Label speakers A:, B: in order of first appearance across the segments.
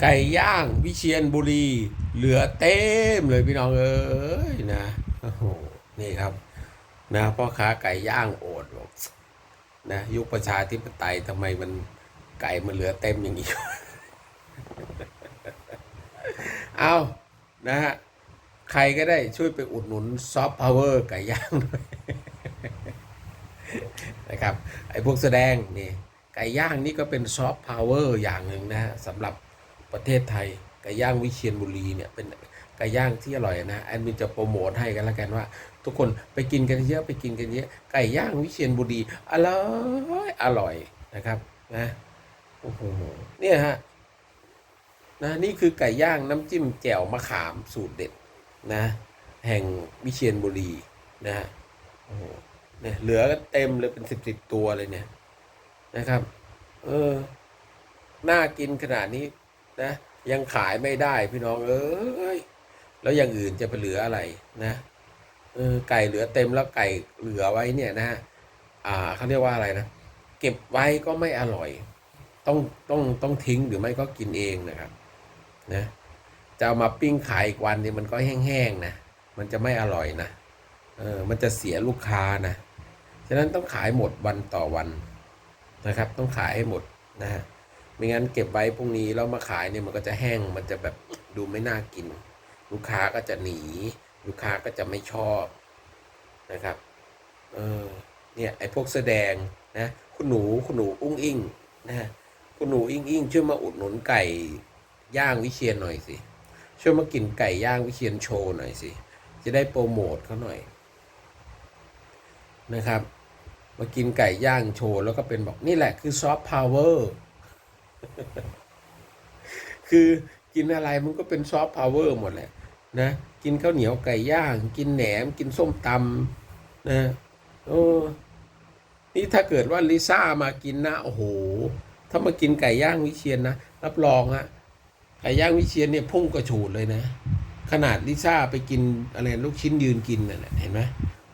A: ไก่ย่างวิเชียนบุรี เหลือเต็มเลยพี่น้องเอ้ยนะโอ้โหนี่ครับ นะพ่อค้าไก่ย่างโอดบอกนะยุคประชาธิปไตยทำไมมันไก่มันเหลือเต็มอย่างนี้เอานะฮะใครก็ได้ช่วยไปอุดหนุนซอฟต์พาวเวอร์ไก่ย่างหน่อยนะครับไอ้พวกแสดงนี่ไก่ย่างนี่ก็เป็นซอฟต์พาวเวอร์อย่างหนึ่งนะฮะสำหรับ ประเทศไทยไก่ย่างวิเชียรบุรีเนี่ยเป็นไก่ย่างที่อร่อยนะแอดมินจะโปรโมทให้กันแล้วกันว่า ทุกคนไปกินกันเยอะไปกินกันเยอะไก่ย่างวิเชียรบุรีอร่อยอร่อยนะครับนะโอ้โหเนี่ยฮะนะนี่คือไก่ย่างน้ำจิ้มแจ่วมะขามสูตรเด็ดนะ แห่งวิเชียรบุรีนะฮะโอ้โหเนี่ยเหลือกันเต็มเลยเป็นสิบสิบตัวเลยเนี่ยนะครับ เออน่ากินขนาดนี้ นะ ยังขายไม่ได้พี่น้องเอ้ยแล้วอย่างอื่นจะไปเหลืออะไรนะเออไก่เหลือเต็มแล้วไก่เหลือไว้เนี่ยนะฮะอ่าเขาเรียกว่าอะไรนะเก็บไว้ก็ไม่อร่อย ต้องต้องต้องทิ้งหรือไม่ก็กินเองนะครับนะจะเอามาปิ้งขายอีกวันนี่มันก็แห้งๆนะมันจะไม่อร่อยนะเออมันจะเสียลูกค้านะฉะนั้นต้องขายหมดวันต่อวันนะครับ ต้องขายให้หมดนะฮะ ไม่งั้นเก็บไว้พรุ่งนี้แล้วมาขายเนี่ยมันก็จะแห้งมันจะแบบดูไม่น่ากิน ลูกค้าก็จะหนี ลูกค้าก็จะไม่ชอบนะครับเออเนี่ยไอ้พวกแสดงนะคุณหนูคุณหนูอุ้งอิงนะฮะคุณหนูอิงอิงช่วยมาอุดหนุนไก่ย่างวิเชียนหน่อยสิช่วยมากินไก่ย่างวิเชียนโชว์หน่อยสิจะได้โปรโมทเขาหน่อยนะครับ มากินไก่ย่างโชว์แล้วก็เป็นบอกนี่แหละคือซอฟต์พาวเวอร์ คือกินอะไรมันก็เป็นซอฟต์พาวเวอร์หมดแหละนะกินข้าวเหนียวไก่ย่าง กินแหนม กินส้มตำนะโอ้นี่ถ้าเกิดว่าลิซ่ามากินนะโอ้โห ถ้ามากินไก่ย่างวิเชียนนะรับรองฮะไก่ย่างวิเชียนเนี่ยพุ่งกระฉูดเลยนะ ขนาดลิซ่าไปกินอะไรลูกชิ้นยืนกินน่ะเห็นไหม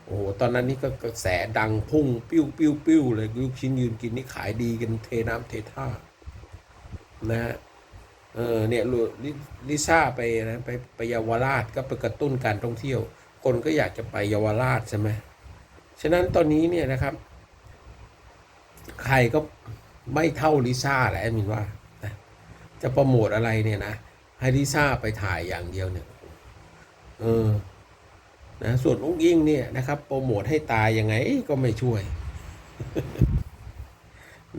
A: โอ้โหตอนนั้นนี่ก็กระแสดังพุ่ง ปิ้วปิ้วปิ้วเลยลูกชิ้นยืนกินนี่ขายดีกันเทน้ำเทท่า นะฮะเออเนี่ยลูลิลิซ่าไปนะไปไปเยาวราชก็ไปกระตุ้นการท่องเที่ยว คนก็อยากจะไปเยาวราชใช่ไหมฉะนั้นตอนนี้เนี่ยนะครับ ใครก็ไม่เท่าลิซ่าแหละมินว่านะจะโปรโมทอะไรเนี่ยนะให้ลิซ่าไปถ่ายอย่างเดียวเนี่ยเออนะส่วนอุ้งอิงเนี่ยนะครับโปรโมทให้ตายยังไงก็ไม่ช่วย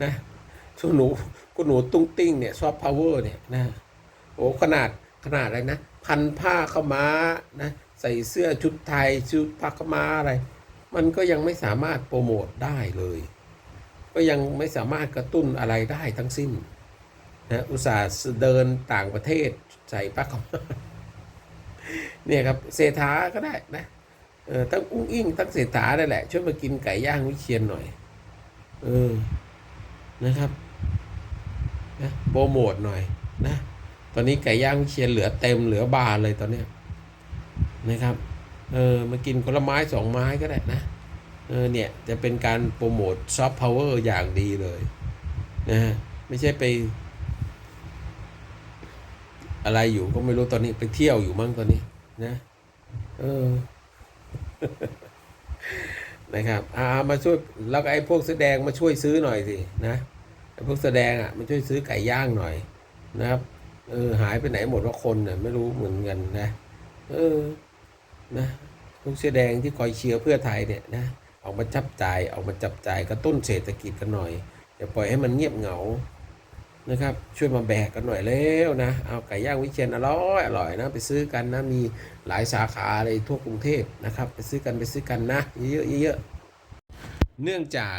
A: นะส่วนหนู คุณหนูตุ้งติ้งเนี่ยซอฟต์พาวเวอร์เนี่ยนะโอ้ขนาดขนาดอะไรนะ พันผ้าเข้ามานะใส่เสื้อชุดไทยชุดผ้าเข้ามาอะไร มันก็ยังไม่สามารถโปรโมทได้เลย ก็ยังไม่สามารถกระตุ้นอะไรได้ทั้งสิ้นนะอุตส่าห์เดินต่างประเทศใส่ผ้าเข้ามาเนี่ยครับเศรษฐาก็ได้นะเออทั้งอุ้งอิงทั้งเศรษฐาได้แหละช่วยมากินไก่ย่างวิเชียนหน่อยเออนะครับ นะโปรโมทหน่อยนะ ตอนนี้ไก่ย่างเชียนเหลือเต็มเหลือบาเลยตอนเนี้ยนะครับ เออมากินคนละไม้สองไม้ก็ได้นะ เออเนี่ยจะเป็นการโปรโมทซอฟต์พาวเวอร์อย่างดีเลยนะฮะไม่ใช่ไป อะไรอยู่ก็ไม่รู้ตอนนี้ไปเที่ยวอยู่มั้งตอนนี้นะเออนะครับอามาช่วยแล้วก็ไอ้พวกแสดงมาช่วยซื้อหน่อยสินะ พวกแสดงอะมาช่วยซื้อไก่ย่างหน่อยนะครับ เออหายไปไหนหมดว่าคนเนี่ยไม่รู้เหมือนกันนะ เออนะพวกแสดงที่คอยเชียร์เพื่อไทยเนี่ยนะออกมาจับจ่ายออกมาจับจ่ายกระตุ้นเศรษฐกิจกันหน่อยอย่าปล่อยให้มันเงียบเหงานะครับช่วยมาแบกกันหน่อยเร็วนะเอาไก่ย่างวิเชียนอร่อยอร่อยนะ ไปซื้อกันนะมีหลายสาขาเลยทั่วกรุงเทพนะครับ ไปซื้อกันไปซื้อกันนะ เยอะๆเยอะๆเนื่องจาก